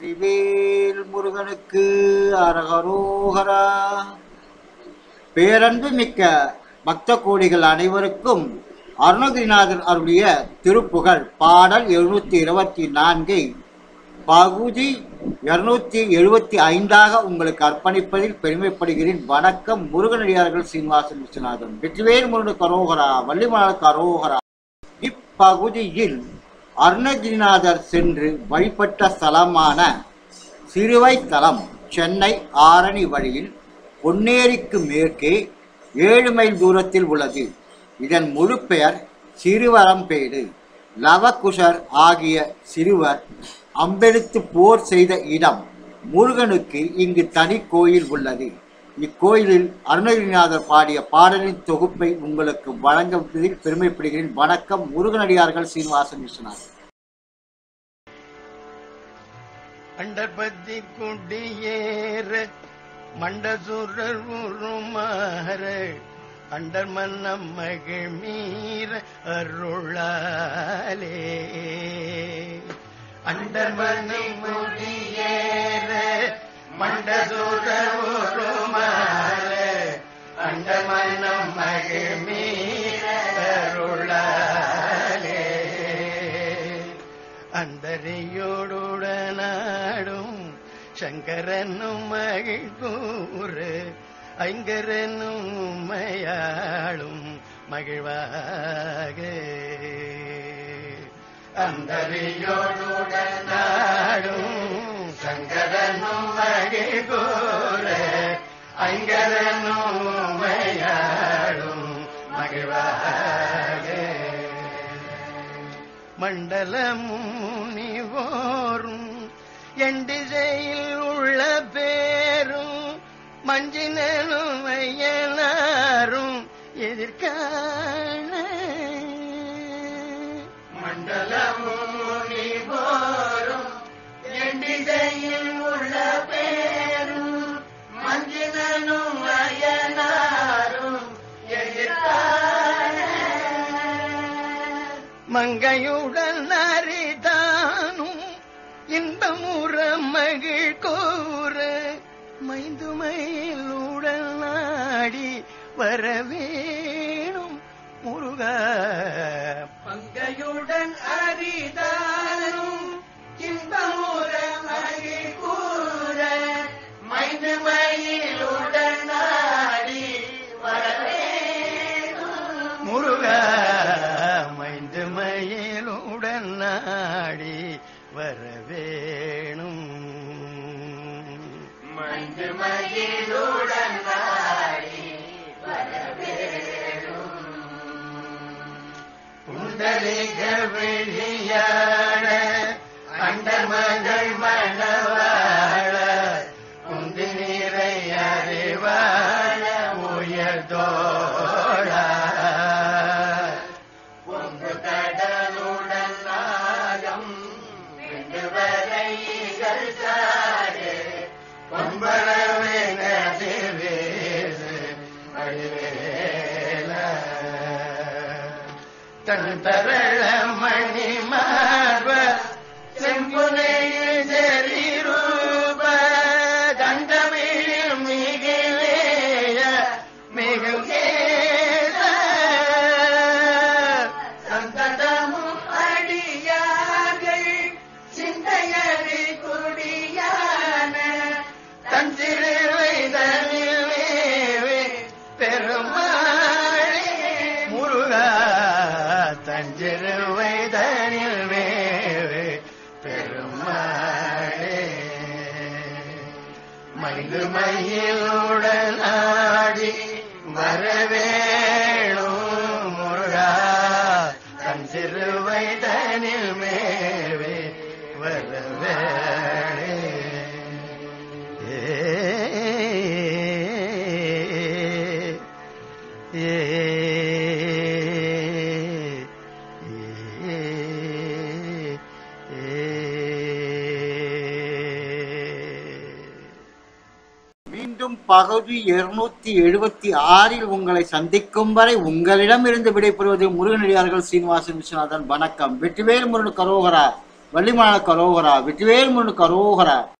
வெற்றிவேல் முருகனுக்கு அரகரோகரா. பேரன்பு மிக்க பக்த கோடிகள் அனைவருக்கும் அருணகிரிநாதன் அருளிய திருப்புகழ் பாடல் எழுநூற்றி இருபத்தி நான்கை பகுதி இருநூத்தி எழுபத்தி ஐந்தாக உங்களுக்கு அர்ப்பணிப்பதில் பெருமைப்படுகிறேன். வணக்கம் முருகனடியார்கள் சீனிவாசன் விஸ்வநாதன். வெற்றிவேல் முருகனுக்கு அரோகரா வள்ளிமலருக்கு அரோகரா. இப்பகுதியில் அருணகிரிநாதர் சென்று வழிபட்ட ஸ்தலமான சிறுவைத்தலம் சென்னை ஆரணி வழியில் பொன்னேரிக்கு மேற்கே ஏழு மைல் தூரத்தில் உள்ளது. இதன் முழு பெயர் சிறுவரம்பேடு. லவகுஷர் ஆகிய சிறுவர் அம்பெடுத்து போர் செய்த இடம் முருகனுக்கு இங்கு தனி கோயில் உள்ளது. இக்கோயிலில் அருணகிரிநாதர் பாடிய பாடலின் தொகுப்பை உங்களுக்கு வழங்குவதில் பெருமைப்படுகிறேன். வணக்கம். முருகனடியார்கள் சீனிவாசன் விஸ்வநாதன். அண்டர்பத்தி குடியேற மண்டசுரர் உருமாற அண்டர் மன்னம் மகிழ் மீற அருளாலே. அண்டர் மன்னம் சங்கரனும் மகிழ் ஐங்கரனும் உம்மையாளும் மகிழ்வாக. அந்தரியோடுடனாடும் சங்கரனும் மகிழ் ஐங்கரனும் உம்மையாளும் மகிழ்வாக. மண்டலமும் முனிவோரும் எண்டிசையில் உள்ள பேரும் மஞ்சினலும் ஐயனாரும் எதிர்காண. மண்டலமும் முனிவோரும் எண்டிசையில் உள்ள பேரும் மஞ்சினலும் ஐயனாரும் எதிர்காண. மங்கையுடன் இன்பமுற மகிழ் கோர மைந்துமையில் உடல் நாடி வரவேணும் முருகா. வரவேணும். மைந்து மயிலுடன் நாடி புண்டலிக வெளியாட அண்டமகள் மணவாழ குந்து நீரை அறிவாழ உயர்தோழா தன் தரள மயிலுடன் ஆடி வரவேணும் முருகா தன் சிறுவைதனில் மேவே வரவே மீண்டும் பகுதி இருநூத்தி எழுபத்தி ஆறில் உங்களை சந்திக்கும் வரை உங்களிடமிருந்து விடைபெறுவது முருகனடியார்கள் சீனிவாசன் விஸ்வநாதன். வணக்கம். வெற்றிவேல் முருகன் கரோகரா. வள்ளிமான கரோகரா. வெற்றிவேல் முருன் கரோகரா.